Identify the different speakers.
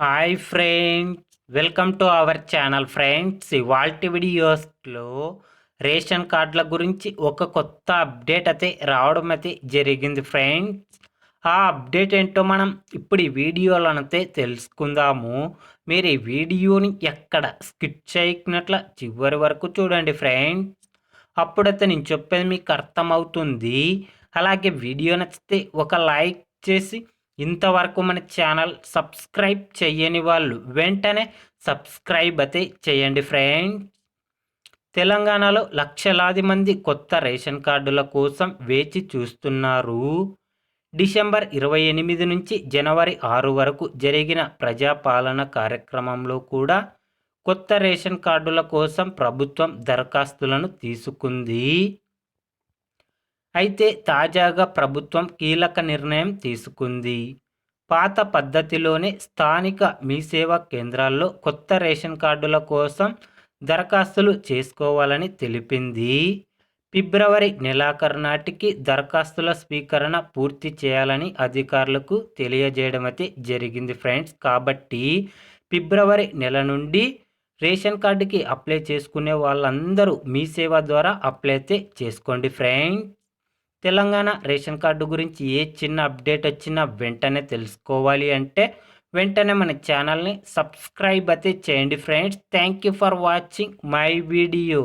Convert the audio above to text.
Speaker 1: Hi friends welcome to our channel friends. ఇవాల్టి వీడియోస్లో ration కార్డుల గురించి ఒక కొత్త అప్డేట్ అయితే రావడం అయితే జరిగింది ఫ్రెండ్స్. ఆ అప్డేట్ ఏంటో మనం ఇప్పుడు ఈ వీడియోలో తెలుసుకుందాము. మీరు ఈ వీడియోని ఎక్కడ స్కిప్ చేయకున్నట్ల చివరి వరకు చూడండి ఫ్రెండ్స్. అప్పుడైతే నేను చెప్పేది మీకు అర్థమవుతుంది. అలాగే వీడియో నచ్చితే ఒక లైక్ చేసి ఇంతవరకు మన ఛానల్ సబ్స్క్రైబ్ చేయని వాళ్ళు వెంటనే సబ్స్క్రైబ్ అయితే చేయండి ఫ్రెండ్స్. తెలంగాణలో లక్షలాది మంది కొత్త రేషన్ కార్డుల కోసం వేచి చూస్తున్నారు. డిసెంబర్ ఇరవై ఎనిమిది నుంచి జనవరి ఆరు వరకు జరిగిన ప్రజాపాలన కార్యక్రమంలో కూడా కొత్త రేషన్ కార్డుల కోసం ప్రభుత్వం దరఖాస్తులను తీసుకుంది. అయితే తాజాగా ప్రభుత్వం కీలక నిర్ణయం తీసుకుంది. పాత పద్ధతిలోనే స్థానిక మీ సేవా కేంద్రాల్లో కొత్త రేషన్ కార్డుల కోసం దరఖాస్తులు చేసుకోవాలని తెలిపింది. ఫిబ్రవరి నెలాఖరు నాటికి దరఖాస్తుల స్వీకరణ పూర్తి చేయాలని అధికారులకు తెలియజేయడం అయితే జరిగింది ఫ్రెండ్స్. కాబట్టి ఫిబ్రవరి నెల నుండి రేషన్ కార్డుకి అప్లై చేసుకునే వాళ్ళందరూ మీ సేవ ద్వారా అప్లై అయితే చేసుకోండి ఫ్రెండ్స్. తెలంగాణ రేషన్ కార్డు గురించి ఏ చిన్న అప్డేట్ వచ్చినా వెంటనే తెలుసుకోవాలి అంటే వెంటనే మన ఛానల్ని సబ్స్క్రైబ్ అయితే చేయండి friends. Thank you for watching my video.